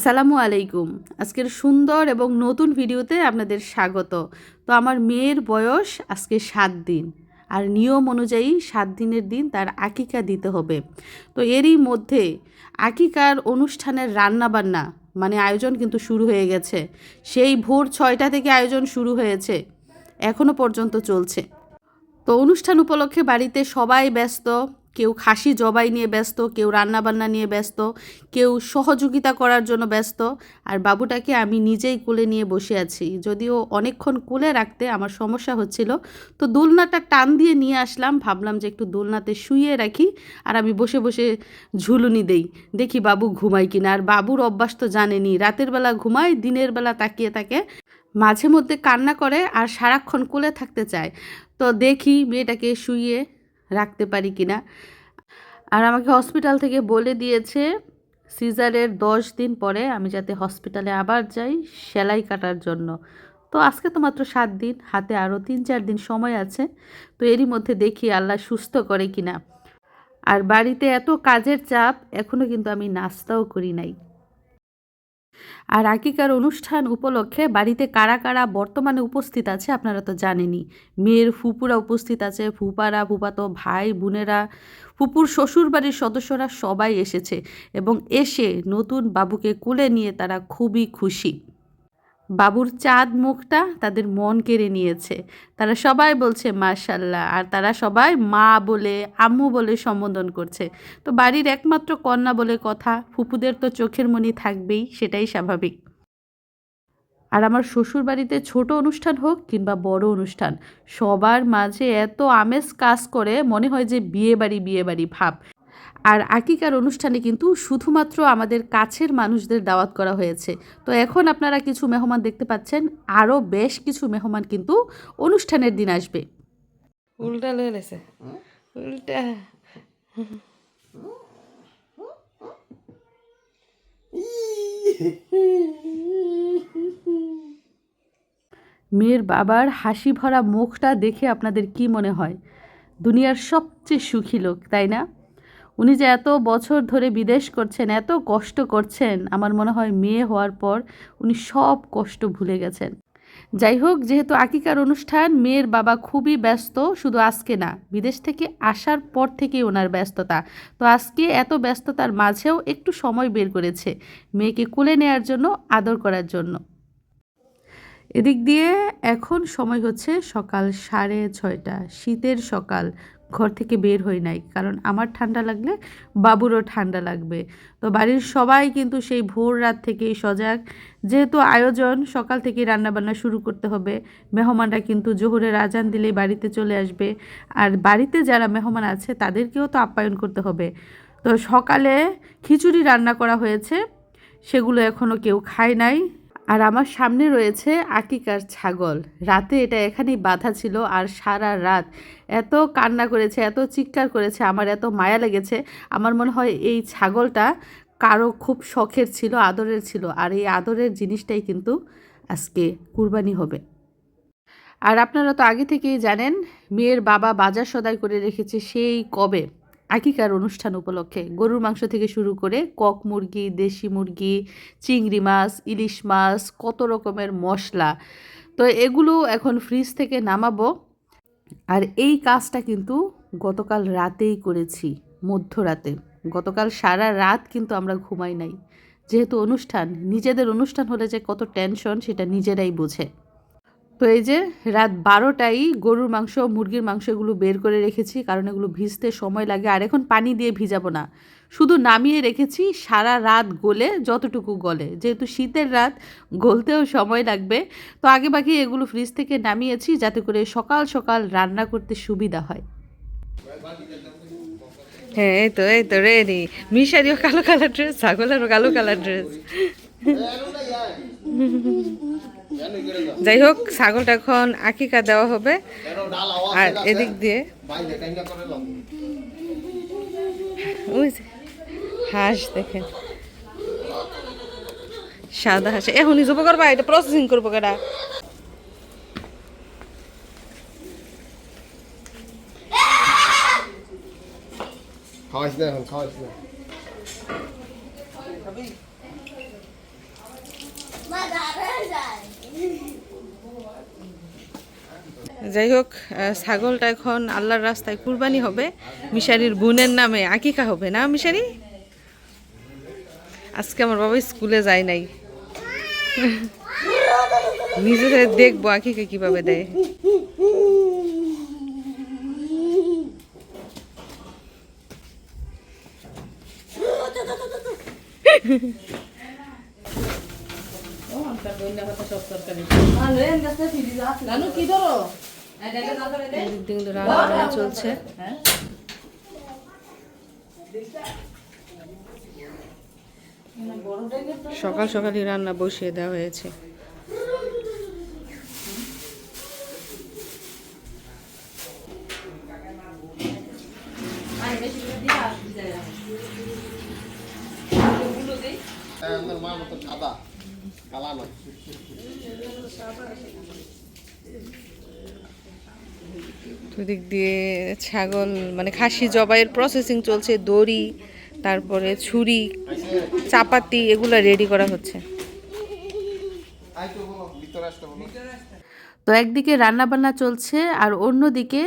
আসসালামু আলাইকুম। আজকের সুন্দর এবং নতুন ভিডিওতে আপনাদের স্বাগত। তো আমার মেয়ের বয়স আজকে সাত দিন। আর নিয়ম অনুযায়ী সাত দিনের দিন তার আকিকা দিতে হবে। তো এরই মধ্যে আকিকার অনুষ্ঠানের রান্নাবান্না মানে আয়োজন কিন্তু শুরু হয়ে গেছে। সেই ভোর ছয়টা থেকে আয়োজন শুরু হয়েছে। এখনও পর্যন্ত চলছে। তো অনুষ্ঠান উপলক্ষে বাড়িতে সবাই ব্যস্ত, কেউ খাসি জবাই নিয়ে ব্যস্ত, কেউ রান্নাবান্না নিয়ে ব্যস্ত, কেউ সহযোগিতা করার জন্য ব্যস্ত। আর বাবুটাকে আমি নিজেই কোলে নিয়ে বসে আছি। যদিও অনেকক্ষণ কোলে রাখতে আমার সমস্যা হচ্ছিল, তো দোলনাটা টান দিয়ে নিয়ে আসলাম। ভাবলাম যে একটু দোলনাতে শুয়ে রাখি আর আমি বসে বসে ঝুলুনি দেই। দেখি বাবু ঘুমায় কিনা। আর বাবুর অভ্যাস তো জানেনি রাতের বেলা ঘুমায়, দিনের বেলা তাকিয়ে থাকে, মাঝে মধ্যে কান্না করে আর সারাক্ষণ কোলে থাকতে চায়। তো দেখি মেয়েটাকে শুইয়ে রাখতে পারি কি না আর আমাকে হসপিটাল থেকে বলে দিয়েছে, সিজারের দশ দিন পরে আমি যাতে হসপিটালে আবার যাই সেলাই কাটার জন্য। তো আজকে তো মাত্র সাত দিন, হাতে আরও তিন চার দিন সময় আছে। তো এরই মধ্যে দেখি আল্লাহ সুস্থ করে কিনা। আর বাড়িতে এত কাজের চাপ এখনও কিন্তু আমি নাস্তাও করি নাই। আর আকিকার অনুষ্ঠান উপলক্ষে বাড়িতে কারা কারা বর্তমানে উপস্থিত আছে আপনারা তো জানেনই। মেয়ের ফুপুরা উপস্থিত আছে, ফুপারা, ফুপাতো ভাই, বোনেরা, ফুপুর শ্বশুর বাড়ির সদস্যরা সবাই এসেছে এবং এসে নতুন বাবুকে কোলে নিয়ে তারা খুবই খুশি। বাবুর চাঁদ মুখটা তাদের মন কেড়ে নিয়েছে। তারা সবাই বলছে মার্শাল্লাহ আর তারা সবাই মা বলে, আম্মু বলে সম্বোধন করছে। তো বাড়ির একমাত্র কন্যা বলে কথা, ফুপুদের তো চোখের মনি থাকবেই, সেটাই স্বাভাবিক। আর আমার শ্বশুর বাড়িতে ছোট অনুষ্ঠান হোক কিংবা বড় অনুষ্ঠান, সবার মাঝে এত আমেজ কাজ করে, মনে হয় যে বিয়ে বাড়ি বিয়ে বাড়ি ভাব। আর আকিকার অনুষ্ঠানে কিন্তু শুধুমাত্র আমাদের কাছের মানুষদের দাওয়াত করা হয়েছে। তো এখন আপনারা কিছু মেহমান দেখতে পাচ্ছেন আরও বেশ কিছু মেহমান কিন্তু অনুষ্ঠানের দিন আসবে। উল্টা লয়ে লেছে উল্টা। মেয়ের বাবার হাসি ভরা মুখটা দেখে আপনাদের কি মনে হয়? দুনিয়ার সবচেয়ে সুখী লোক তাই না? উনি যে এত বছর ধরে বিদেশ করছেন, এত কষ্ট করছেন, আমার মনে হয় মেয়ে হওয়ার পর উনি সব কষ্ট ভুলে গেছেন। যাই হোক, যেহেতু আকিকার অনুষ্ঠান, মেয়ের বাবা খুবই ব্যস্ত, শুধু আজকে না, বিদেশ থেকে আসার পর থেকেই ওনার ব্যস্ততা। তো আজকে এত ব্যস্ততার মাঝেও একটু সময় বের করেছে মেয়েকে কোলে নেওয়ার জন্য, আদর করার জন্য। এদিক দিয়ে এখন সময় হচ্ছে সকাল সাড়ে ছয়টা, শীতের সকাল। ঘর থেকে বের হই নাই, কারণ আমার ঠান্ডা লাগলে বাবুরও ঠান্ডা লাগবে। তো বাড়ির সবাই কিন্তু সেই ভোর রাত থেকেই সজাগ। যেহেতু আয়োজন, সকাল থেকে রান্নাবান্না শুরু করতে হবে। মেহমানরা কিন্তু জোহরের আজান দিলেই বাড়িতে চলে আসবে। আর বাড়িতে যারা মেহমান আছে, তাদেরকেও তো আপ্যায়ন করতে হবে। তো সকালে খিচুড়ি রান্না করা হয়েছে, সেগুলো এখনও কেউ খায় নাই। আর আমার সামনে রয়েছে আকিকার ছাগল। রাতে এটা এখানেই বাধা ছিল আর সারা রাত এত কান্না করেছে, এত চিৎকার করেছে, আমার এত মায়া লেগেছে। আমার মনে হয় এই ছাগলটা কারও খুব শখের ছিল, আদরের ছিল আর এই আদরের জিনিসটাই কিন্তু আজকে কুরবানি হবে। আর আপনারা তো আগে থেকেই জানেন, মেয়ের বাবা বাজার সদাই করে রেখেছে সেই কবে? আকিকার অনুষ্ঠান উপলক্ষে গরুর মাংস থেকে শুরু করে কক মুরগি, দেশি মুরগি, চিংড়ি মাছ, ইলিশ মাছ, কত রকমের মশলা। তো এগুলো এখন ফ্রিজ থেকে নামাবো। আর এই কাজটা কিন্তু গতকাল রাতেই করেছি, মধ্যরাতে। গতকাল সারা রাত কিন্তু আমরা ঘুমাই নাই। যেহেতু অনুষ্ঠান, নিজেদের অনুষ্ঠান হলে যে কত টেনশন সেটা নিজেরাই বোঝে। তো এই যে রাত বারোটাই গরুর মাংস মুরগির মাংস এগুলো বের করে রেখেছি কারণ এগুলো ভিজতে সময় লাগে আর এখন পানি দিয়ে ভিজাবো না। শুধু নামিয়ে রেখেছি সারা রাত গলে যতটুকু গলে। যেহেতু শীতের রাত গলতেও সময় লাগবে। তো আগে বাকি এগুলো ফ্রিজ থেকে নামিয়েছি যাতে করে সকাল সকাল রান্না করতে সুবিধা হয়। হ্যাঁ এই তো এই তো রেডি মিশারিও কালো কালার ড্রেস ছাগলেরও কালো কালার ড্রেস যাই হোক ছাগলটা এখন আকিকা দেওয়া হবে। আর এদিক দিয়ে হাঁস দেখেন। সাদা হাঁস। এখনই জব করবা এটা প্রসেসিং করব কেটা খাওয়াইস না এখন খাওয়াইস না। যাই হোক ছাগলটা এখন আল্লাহর রাস্তায় কুরবানি হবে। মিশারির বোনের নামে আকিকা হবে না মিশারি? আজকে আমার বাবা স্কুলে যায় নাই। নিজেদের দেখব আকিকা কীভাবে দেয়। এদিক দিয়ে কিন্তু রান্না চলছে সকাল সকালই রান্না বসিয়ে দেওয়া হয়েছে। সাদা কালা না দুদিক দিয়ে ছাগল মানে খাসি জবাইয়ের প্রসেসিং চলছে দড়ি তারপরে ছুরি চাপাতি এগুলো রেডি করা হচ্ছে। তো একদিকে রান্নাবান্না চলছে আর অন্যদিকে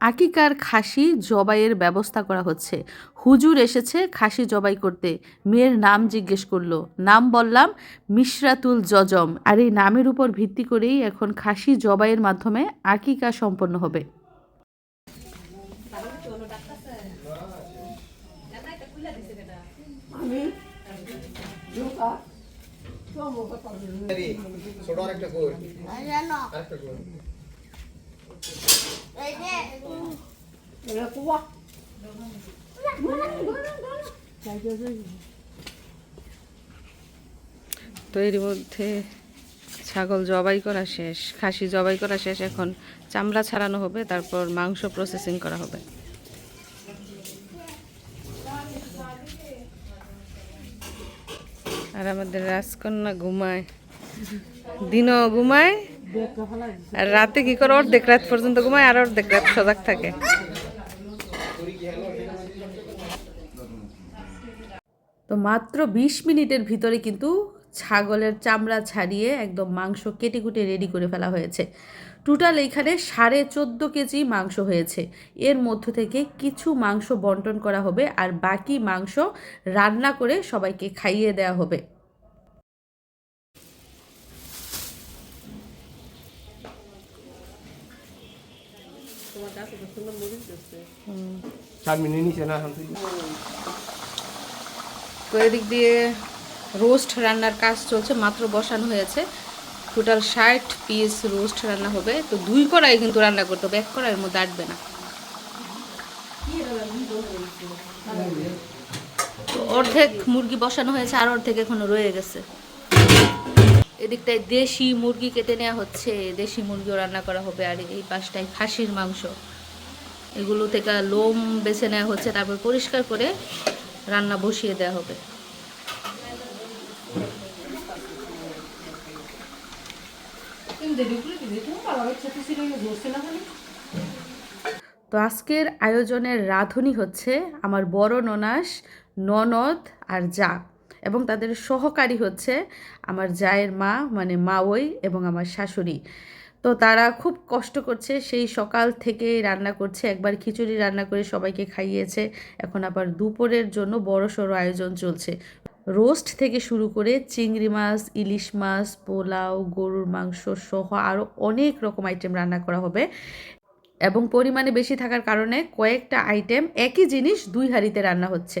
আকিকার খাসি জবাইয়ের ব্যবস্থা করা হচ্ছে। হুজুর এসেছে খাসি জবাই করতে। মেয়ের নাম জিজ্ঞেস করল। নাম বললাম মিশরাতুল জজম। আর এই নামের উপর ভিত্তি করেই এখন খাসি জবাইয়ের মাধ্যমে আকিকা সম্পন্ন হবে। ছোট আরেকটা কই আরেকটা কই তো এর মধ্যে ছাগল জবাই করা শেষ, খাসি জবাই করা শেষ, এখন চামড়া ছাড়ানো হবে, তারপর মাংস প্রসেসিং করা হবে। আর আমাদের রাজকন্যা ঘুমায়। দিনও ঘুমায় রাতে কি করে অর্ধেক রাত পর্যন্ত ঘুমায় আর অর্ধেক রাত সজাগ থাকে? তো মাত্র বিশ মিনিটের ভিতরে কিন্তু ছাগলের চামড়া ছাড়িয়ে একদম মাংস কেটে কুটে রেডি করে ফেলা হয়েছে। টোটাল এখানে সাড়ে চোদ্দ কেজি মাংস হয়েছে। এর মধ্য থেকে কিছু মাংস বন্টন করা হবে আর বাকি মাংস রান্না করে সবাইকে খাইয়ে দেওয়া হবে চার মিনিট নিচে না এখন তুই তো এদিক দিয়ে রোস্ট রান্নার কাজ চলছে মাত্র বসানো হয়েছে। টোটাল ষাট পিস রোস্ট রান্না হবে। তো দুই কড়াই কিন্তু রান্না করতে হবে এক কড়াইয়ের মধ্যে আটবে না। তো অর্ধেক মুরগি বসানো হয়েছে আর অর্ধেক এখনও রয়ে গেছে। এদিকটায় দেশি মুরগি কেটে নেওয়া হচ্ছে, দেশি মুরগিও রান্না করা হবে, আর এই পাশটায় খাসির মাংস। এগুলো থেকে লোম বেছে নেওয়া হচ্ছে, তারপর পরিষ্কার করে রান্না বসিয়ে দেওয়া হবে। তো আজকের আয়োজনের রাঁধুনি হচ্ছে আমার বড় ননাস ননদ আর যা এবং তাদের সহকারী হচ্ছে আমার জায়ের মা মানে মাওই এবং আমার শাশুড়ি। তো তারা খুব কষ্ট করছে, সেই সকাল থেকে রান্না করছে, একবার খিচুড়ি রান্না করে সবাইকে খাইয়েছে। এখন আবার দুপুরের জন্য বড় সড়ো আয়োজন চলছে। রোস্ট থেকে শুরু করে চিংড়ি মাছ, ইলিশ মাছ, পোলাও, গরুর মাংস সহ আরও অনেক রকম আইটেম রান্না করা হবে। এবং পরিমাণে বেশি থাকার কারণে কয়েকটা আইটেম একই জিনিস দুই হাঁড়িতে রান্না হচ্ছে।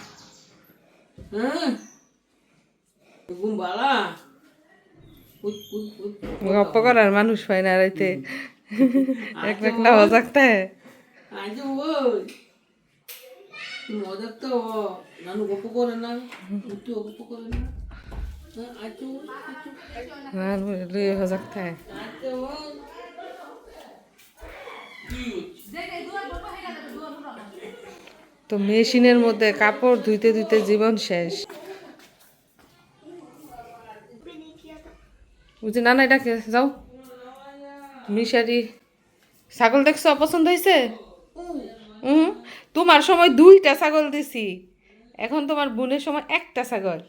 গপ্প করার মানুষ হয় না রাইতে এক একটা থাকে ওই তুমি অজাক তো নানু গপ্প করে না তুই গপ্প করে না আচ্ছা দুই হাজার তো মেশিনের মধ্যে কাপড় ধুইতে ধুইতে জীবন শেষ। বুঝি না না এটাকে যাও। মিশারি ছাগল দেখছ? অপছন্দ হয়েছে হুম তোমার সময় দুইটা ছাগল দিছি। এখন তোমার বোনের সময় একটা ছাগল।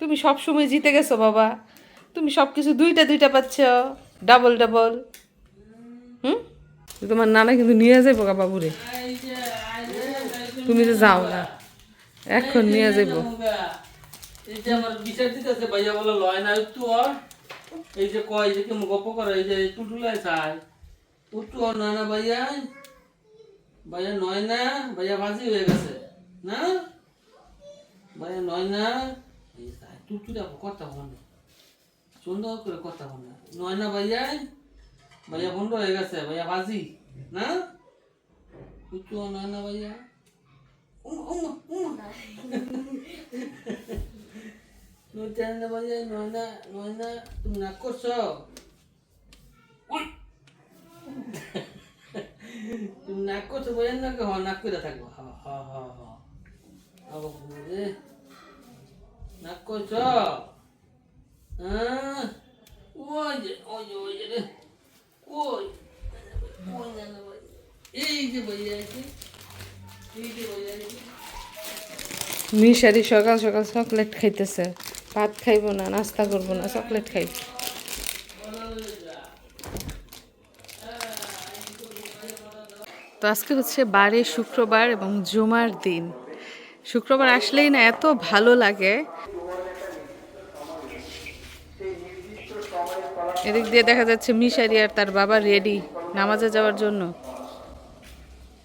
তুমি সব সময় জিতে গেছো বাবা। তুমি সব কিছু দুইটা দুইটা পাচ্ছ। Double double. হুম? তোমার নানা কিন্তু নিয়ে যাইবো গা বাবুরে। তুমি তো যাও না। এখন নিয়ে যাইবো। এই যে আমার বিচার দিতেছে ভাইয়া বলে লয় না একটু অর এই যে কয় যে কেমন গপ্প করে এই যে টুটুলাই চাই একটু অর নয় না ভাইয়া? ভাইয়া নয় না ভাইয়া বাজি হয়ে গেছে। না? ভাইয়া নয় না এই টুটুলে কথা বল না। সুন্দর করে কথা বল না। নয় না ভাইয়া? ভাইয়া বন্ধ হয়ে গেছে ভাইয়া বাজি। না? একটু নয় না ভাইয়া? উমা উমা নয়না বাজে নয়না নয়না তুমি নাক করছ বোঝেন না হ নাক করে থাকব হ হ হ হ নাক করছ ওই যে ওই যে ওই যে রে আছে এই যে বইয়ে আছে মিশারি সকাল সকাল চকলেট খাইতেছে। ভাত খাইবো না, নাস্তা করব না, চকলেট খাইব তো আজকে হচ্ছে বারে শুক্রবার এবং জুমার দিন। শুক্রবার আসলেই না এত ভালো লাগে। এদিক দিয়ে দেখা যাচ্ছে মিশারি আর তার বাবা রেডি নামাজে যাওয়ার জন্য।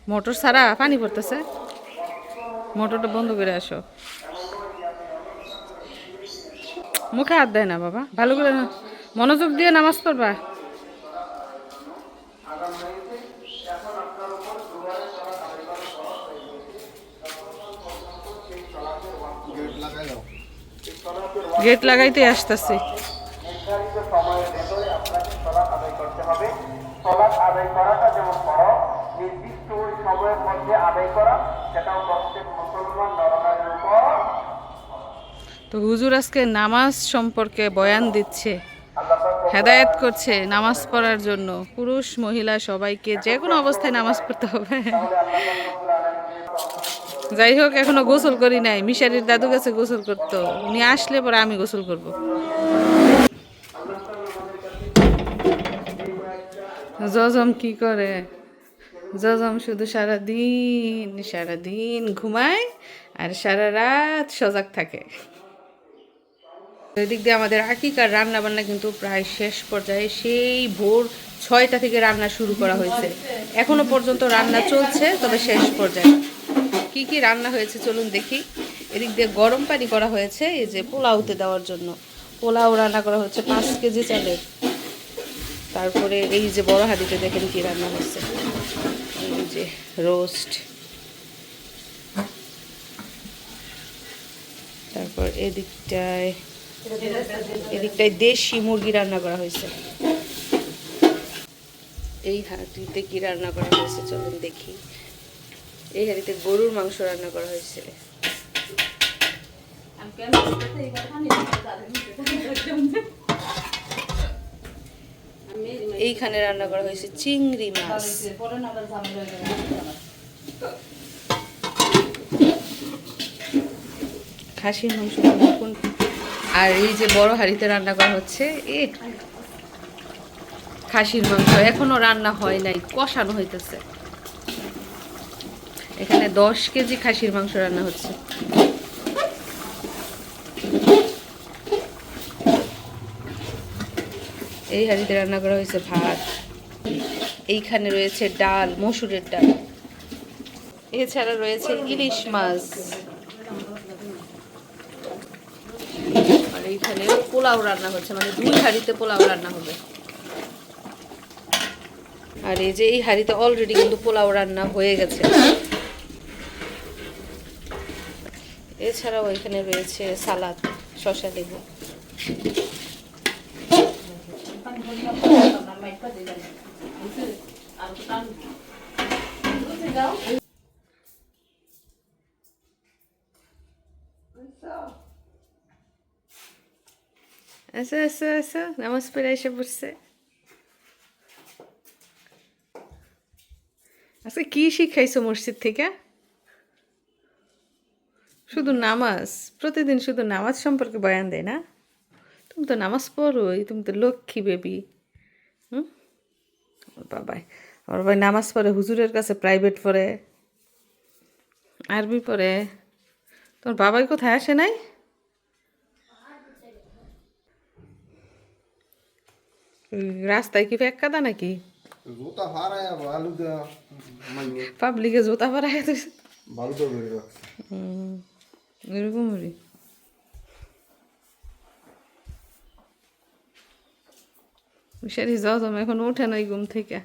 মোটর ছাড়া পানি পড়তেছে। মোটরটা বন্ধ করে আসো। মুখে হাত দেয় না বাবা। ভালো করে মনোযোগ দিয়ে নামাজ পড়বা। গেট লাগাইতে আসতেছি। সময়ের ভেতরে আপনাকে সলাৎ আদায় করতে হবে। সলাৎ আদায় করাটা যেমন বড় সময়ের মধ্যে আদায় করা সেটাও প্রত্যেক মুসলমান নরনারীর উপর। তো হুজুর আজকে নামাজ সম্পর্কে বয়ান দিচ্ছে হেদায়েত করছে নামাজ পড়ার জন্য। পুরুষ মহিলা সবাইকে যে কোনো অবস্থায় নামাজ পড়তে হবে। যাই হোক এখনও গোসল করি নাই। মিশারির দাদু কাছে গোসল করতো। উনি আসলে পরে আমি গোসল করব। জজম কি করে? জজম শুধু সারা দিন সারা দিন ঘুমায় আর সারা রাত সজাগ থাকে। এদিক দিয়ে আমাদের আকিকার রান্না বান্না কিন্তু প্রায় শেষ পর্যায়ে, সেই ভোর ছয়টা থেকে রান্না শুরু করা হয়েছে। এখনও পর্যন্ত রান্না চলছে, তবে শেষ পর্যায়ে। কি কি রান্না হয়েছে চলুন দেখি। এদিক দিয়ে গরম পানি করা হয়েছে, এই যে পোলাওতে দেওয়ার জন্য। পোলাও রান্না করা হচ্ছে পাঁচ কেজি চালের। তারপরে এই যে বড় হাঁড়িতে দেখেন কি রান্না হচ্ছে। যে রোস্ট। তারপর এদিকটায় এদিকটায় দেশি মুরগি রান্না করা হয়েছে। এই হাঁড়িতে কি রান্না করা হয়েছে চলুন দেখি। এই হাঁড়িতে গরুর মাংস রান্না করা হয়েছে। এইখানে রান্না করা হয়েছে চিংড়ি মাছ। খাসির মাংস আর এই যে বড় হাঁড়িতে রান্না করা হচ্ছে, এ খাসির মাংস। এখনও রান্না হয় নাই, কষানো হইতেছে। এখানে দশ কেজি খাসির মাংস রান্না হচ্ছে। এই হাঁড়িতে রান্না করা হয়েছে ভাত। এইখানে রয়েছে ডাল, মসুরের ডাল। এছাড়া রয়েছে ইলিশ মাছ। আর এইখানে পোলাও রান্না হচ্ছে মানে দুই হাঁড়িতে পোলাও রান্না হবে। আর এই যে এই হাঁড়িতে অলরেডি কিন্তু পোলাও রান্না হয়ে গেছে। এছাড়াও এখানে রয়েছে সালাদ, শসা লেবু। এসো এসো নামাজ পড়ে এসে পড়ছে আজকে কি শিখাইছো মসজিদ থেকে শুধু নামাজ প্রতিদিন শুধু নামাজ সম্পর্কে বয়ান দেয় না তুমি তো নামাজ পড়োই তুমি তো লক্ষ্মী বেবি হুম? ওর বাবাই আমার ভাই নামাজ পড়ে হুজুরের কাছে প্রাইভেট পড়ে। আরবি পড়ে। তোমার বাবাই কোথায় আসে নাই? রাস্তায় কি ফেক কাদা নাকি? পাবলিকে জুতা পরা ভালো মিশারি জম এখন ওঠে নাই ঘুম থেকে।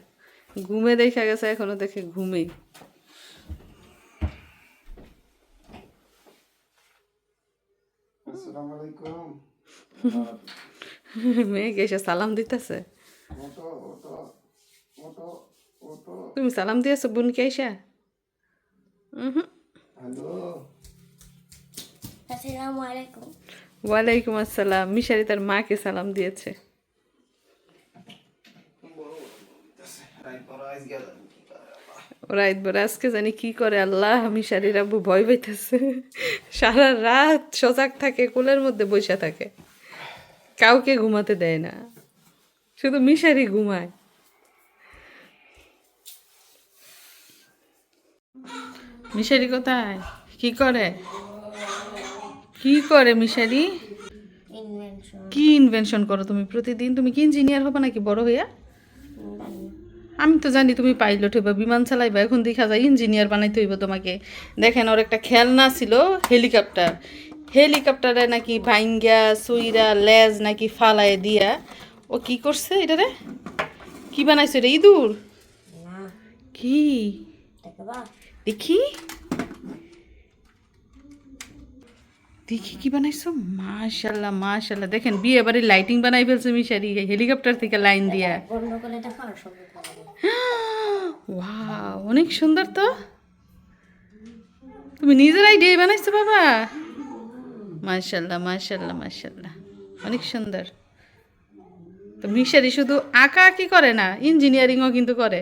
ঘুমে দেখা গেছে এখনও দেখে ঘুমেই। আসসালামু আলাইকুম। মেয়েকে এসে সালাম দিতেছে? তুমি সালাম দিয়েছ বোনকে এসে? হুম হ্যালো। আসসালামু আলাইকুম। ওয়ালাইকুম আসসালাম। মিশারি তার মাকে সালাম দিয়েছে। রাত ভোর আজকে জানি কি করে আল্লাহ মিশারির আব্বু ভয় পাইতেছে সারা রাত সজাগ থাকে কোলের মধ্যে বসে থাকে কাউকে ঘুমাতে দেয় না শুধু মিশারি ঘুমায় মিশারি কোথায় কি করে কি করে মিশারি ইনভেনশন কি ইনভেনশন করো তুমি প্রতিদিন তুমি কি ইঞ্জিনিয়ার হবে নাকি বড় হইয়া আমি তো জানি তুমি পাইলট হইবা বিমান চালাইবা এখন দেখা যায় ইঞ্জিনিয়ার বানাইতে হইব তোমাকে। দেখেন ওর একটা খেলনা ছিল হেলিকপ্টার। হেলিকপ্টারে নাকি ভাইঙ্গা সুইরা লেজ নাকি ফালায় দিয়া। ও কি করছে এটা রে? কি বানাইছে রে? ইঁদুর? কি? দেখি। দেখি কি বানাইছো? মাশাল্লাহ মাশাল্লাহ দেখেন বিয়ে বাড়ি লাইটিং বানাই ফেলছে মিশারি হেলিকপ্টার থেকে লাইন দিয়া। ওয়াও অনেক সুন্দর তো। তুমি নিজের আইডিয়া বানাইছো বাবা। মাশাল্লাহ মাশাল্লাহ মাশাল্লাহ অনেক সুন্দর। তো মিশারি শুধু আঁকা আঁকি করে না ইঞ্জিনিয়ারিংও কিন্তু করে।